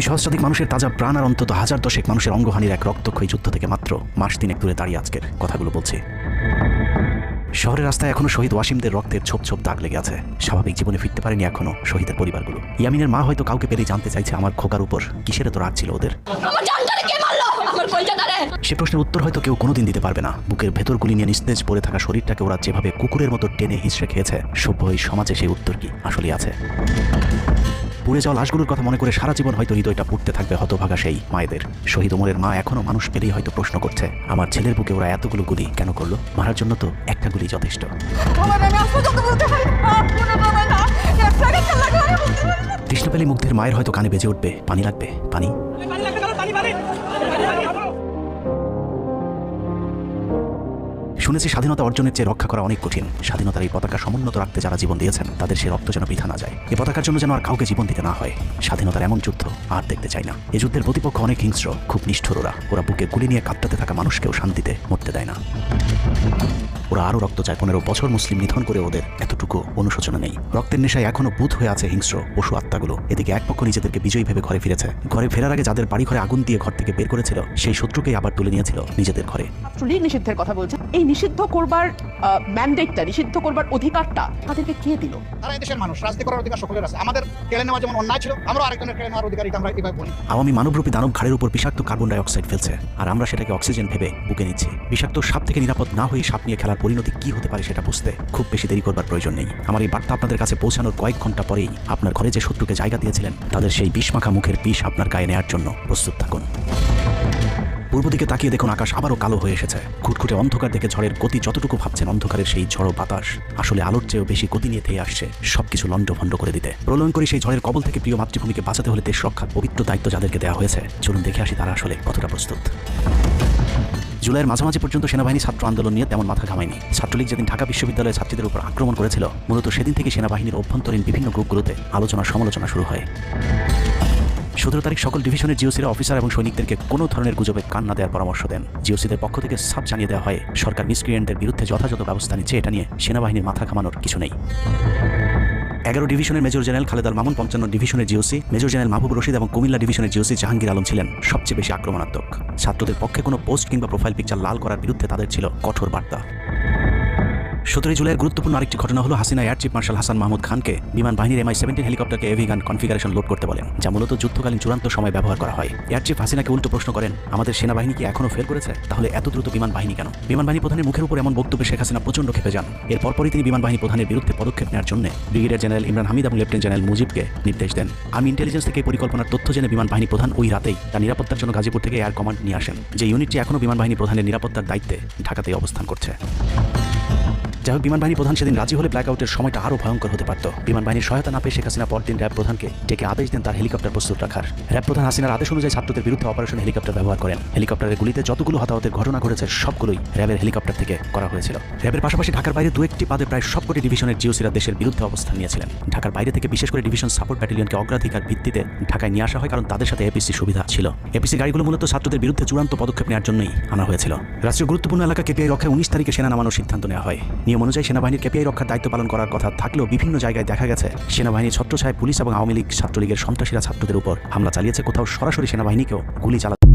সহস্রাধিক মানুষের তাজা প্রাণ আর অন্তত হাজার দশেক মানুষের অঙ্গহানির এক রক্তক্ষয়ী যুদ্ধ থেকে মাত্র মাস তিনেক দূরে দাঁড়িয়ে আজকের কথাগুলো বলছে। শহরের রাস্তায় এখনও শহীদ ওয়াসিমদের রক্তের ছোপ ছোপ দাগ লেগে আছে। স্বাভাবিক জীবনে ফিরতে পারেনি এখনও শহীদের পরিবারগুলো। ইয়ামিনের মা হয়তো কাউকে পেলেই জানতে চাইছে আমার খোকার উপর কিসের তো রাগ ছিল ওদের? সে প্রশ্নের উত্তর হয়তো কেউ কোনোদিন দিতে পারবে না। বুকের ভেতর গুলি নিয়ে নিস্তেজ পড়ে থাকা শরীরটাকে ওরা যেভাবে কুকুরের মতো টেনে হিঁচড়ে খেয়েছে সভ্য এই সমাজে সেই উত্তর কি আসলেই আছে? পুড়ে যাওয়া লাশগুলোর কথা মনে করে সারা জীবন হয়তো হৃদয়টা পুড়তে থাকবে হতভাগা সেই মায়েদের। শহীদ ওমরের মা এখনও মানুষ পেলেই হয়তো প্রশ্ন করছে আমার ছেলের বুকে ওরা এতগুলো গুলি কেন করল? মারার জন্য তো একটা গুলি যথেষ্ট। তৃষ্ণাপালী মুগ্ধের মায়ের হয়তো কানে বেজে উঠবে পানি লাগবে পানি? শুনেছি স্বাধীনতা অর্জনের চেয়ে রক্ষা করা অনেক কঠিন। স্বাধীনতার এই পতাকা সমুন্নত রাখতে যারা জীবন দিয়েছেন, তাদের সে রক্ত যেন বৃথা না যায়। এ পতাকার জন্য যেন আর কাউকে জীবন দিতে না হয়। স্বাধীনতার এমন যুদ্ধ আর দেখতে চাই না। এই যুদ্ধের প্রতিপক্ষ অনেক হিংস্র, খুব নিষ্ঠুর ওরা বুকে গুলি নিয়ে কাঁপতে থাকা মানুষকেও শান্তিতে মরতে দেয় না। ওরা আরও রক্ত চায়। পনেরো বছর মুসলিম নিধন করে ওদের। এতটুকু অনুশোচনা নেই। রক্তের নেশায় এখনও বুধ হয়ে আছে হিংস্র পশু আত্মাগুলো। এদিকে এক পক্ষ নিজেদেরকে বিজয়ী ভেবে ঘরে ফিরেছে। ঘরে ফেরার আগে যাদের বাড়ি ঘরে আগুন দিয়ে ঘর থেকে বের করেছিল সেই শত্রুকেই আবার তুলে নিয়েছিল নিজেদের ঘরে। ছাত্রলীগ নিষিদ্ধের কথা বলছে। এই নিষিদ্ধ করবার ম্যান্ডেটটা নিষিদ্ধ করবার অধিকারটা তাদেরকে কে দিল? তারা দেশের মানুষ রাজনীতি করার অধিকার সকলের আছে। আমাদের কেড়ে নেওয়া যেমন অন্যায় ছিল আমরা আরেকজনের কেড়ে নেওয়ার অধিকারী আমরা এভাবে বলি। আওয়ামী মানবরূপী দানব ঘাড়ের উপর বিষাক্ত কার্বন ডাই অক্সাইড ফেলছে। আর আমরা সেটাকে অক্সিজেন ভেবে বুকে নিচ্ছি। বিষাক্ত সাপ থেকে নিরাপদ না হয়ে সাপ নিয়ে খেলার পরিণতি কি হতে পারে সেটা বুঝতে খুব বেশি দেরি করবার প্রয়োজন নেই। আমার এই বার্তা আপনাদের কাছে পৌঁছানোর কয়েক ঘণ্টা পরেই আপনার ঘরে যে শত্রুকে জায়গা দিয়েছিলেন, তাদের সেই বিষমাখা মুখের বিষ আপনার গায়ে নেয়ার জন্য প্রস্তুত থাকুন। পূর্ব দিকে তাকিয়ে দেখুন আকাশ আবারও কালো হয়ে এসেছে। খুটখুটে অন্ধকার দেখে ঝড়ের গতি যতটুকু ভাবছেন অন্ধকারের সেই ঝড়ো বাতাস, আসলে আলোর চেয়েও বেশি গতি নিয়ে ধেয়ে আসছে সবকিছু লণ্ডভণ্ড করে দিতে। প্রলয়ন করে সেই ঝড়ের কবল থেকে প্রিয় মাতৃভূমিকে বাঁচাতে হলে দেশ রক্ষার পবিত্র দায়িত্ব যাদেরকে দেওয়া হয়েছে। চলুন দেখে আসি তারা আসলে কতটা প্রস্তুত। জুলাইয়ের মাঝামাঝি পর্যন্ত সেনাবাহিনী ছাত্র আন্দোলন নিয়ে তেমন মাথা ঘামায়নি। ছাত্রলীগ যেদিন ঢাকা বিশ্ববিদ্যালয়ের ছাত্রীদের উপর আক্রমণ করেছিল, মূলত সেদিন থেকে সেনাবাহিনীর অভ্যন্তরীণ বিভিন্ন গ্রুপগুলোতে আলোচনা সমালোচনা শুরু হয়। সতেরো তারিখ সকল ডিভিশনের জিওসিরা অফিসার এবং সৈনিকদেরকে কোনো ধরনের গুজবে কান না দেওয়ার পরামর্শ দেন। জিওসিদের পক্ষ থেকে সাব জানিয়ে দেওয়া হয়, সরকার মিসক্রিয়েন্টদের বিরুদ্ধে যথাযথ ব্যবস্থা নিচ্ছে, এটা নিয়ে সেনাবাহিনীর মাথা ঘামানোর কিছু নেই। এগারো ডিভিশনের মেজর জেনারেল খালেদার মামুন, পঞ্চান্ন ডিভিশনের GOC, major general Mahbub Rashid এবং কুমিল্লা ডিভিশনের জিওসি জাহাঙ্গীর আলম ছিলেন সবচেয়ে বেশি আক্রমণাত্মক। ছাত্রদের পক্ষে কোনো পোস্ট কিংবা প্রোফাইল পিকচার লাল করার বিরুদ্ধে তাদের ছিল কঠোর বার্তা। সতেরোই জুলাইয়ের গুরুত্বপূর্ণ আরেকটি ঘটনা হলো Hasina air chief marshal Hasan Mahmud খানকে বিমান বাহিনীর এমআই সেভেন্টিন হেলিকপ্টারকে এভি গান কনফিগারেশন লোড করতে বলেন, যা মূলত যুদ্ধকালীন চূড়ান্ত সময় ব্যবহার করা হয়। এয়ার চিফ হাসিনাকে উল্টো প্রশ্ন করেন, আমাদের সেনাবাহিনী কি এখনও ফেল করেছে? তাহলে এত দ্রুত বিমান বাহিনী কেন? বিমান বাহিনী প্রধানের মুখের উপর এমন বক্তব্যে শেখ হাসিনা প্রচণ্ড খেপে যান। এর পরপরই তিনি বিমান বাহিনী প্রধানের বিরুদ্ধে পদক্ষেপ নেওয়ার জন্য ব্রিগেডিয়ার জেনারেল ইমরান হামিদ এবং লেফটেন্যান্ট জেনারেল মুজিবকে নির্দেশ দেন। আমি ইন্টেলিজেন্স থেকে পরিকল্পনার তথ্য জেনে বিমান বাহিনী প্রধান ওই রাতেই তার নিরাপত্তার জন্য গাজীপুর থেকে এয়ার কমান্ড নিয়ে আসেন, যে ইউনিটটি এখনও বিমান বাহিনী প্রধানের নিরাপত্তার দায়িত্বে ঢাকাতেই অবস্থান করছে। যাই হোক বিমান বাহিনী প্রধান সেদিন রাজি হলে ব্ল্যাক আউটের সময়টা আরও ভয়ঙ্কর হতে পারত। বিমান বাহিনীর সহায়তা না পেয়ে শেখ হাসিনা পরদিন র্যাব প্রধানকে ডেকে আদেশ দেন তার হেলিকপ্টার প্রস্তুত রাখার। র্যাব প্রধান হাসিনার আদেশ অনুযায়ী ছাত্রদের বিরুদ্ধে অপারেশন হেলিকপ্টার ব্যবহার করেন। হেলিকপ্টারের গুলিতে যতগুলো হতাহতের ঘটনা ঘটেছে, সবগুলোই র্যাবের হেলিকপ্টার থেকে করা হয়েছিল। র্যাবের পাশাপাশি ঢাকার বাইরে দু একটি পাদে প্রায় সবকটি ডিভিশনের জিওসিরা দেশের বিরুদ্ধে অবস্থান নিয়েছিলেন। ঢাকার বাইরে থেকে বিশেষ করে ডিভিশন সাপোর্ট ব্যাটালিয়নকে অগ্রাধিকার ভিত্তিতে ঢাকায় নিয়ে আসা হয় কারণ তাদের সাথে এপিসি সুবিধা ছিল। এপিসি গাড়িগুলো মূলত ছাত্রদের বিরুদ্ধে চূড়ান্ত পদক্ষেপ নেওয়ার জন্যই আনা হয়েছিল। রাষ্ট্রীয় গুরুত্বপূর্ণ এলাকা কেপিআই রক্ষায় উনিশ তারিখে সেনা নামানোর সিদ্ধান্ত নেওয়া হয়। নিয়ম অনুযায়ী সেনাবাহিনীর কেপিআই রক্ষার দায়িত্ব পালন করার কথা থাকলেও বিভিন্ন জায়গায় দেখা গেছে। সেনাবাহিনী ছত্রছায় পুলিশ এবং আওয়ামী লীগ ছাত্রলীগের সন্ত্রাসীরা ছাত্রদের উপর হামলা চালিয়েছে। কোথাও সরাসরি সেনাবাহিনীকেও গুলি চালাতে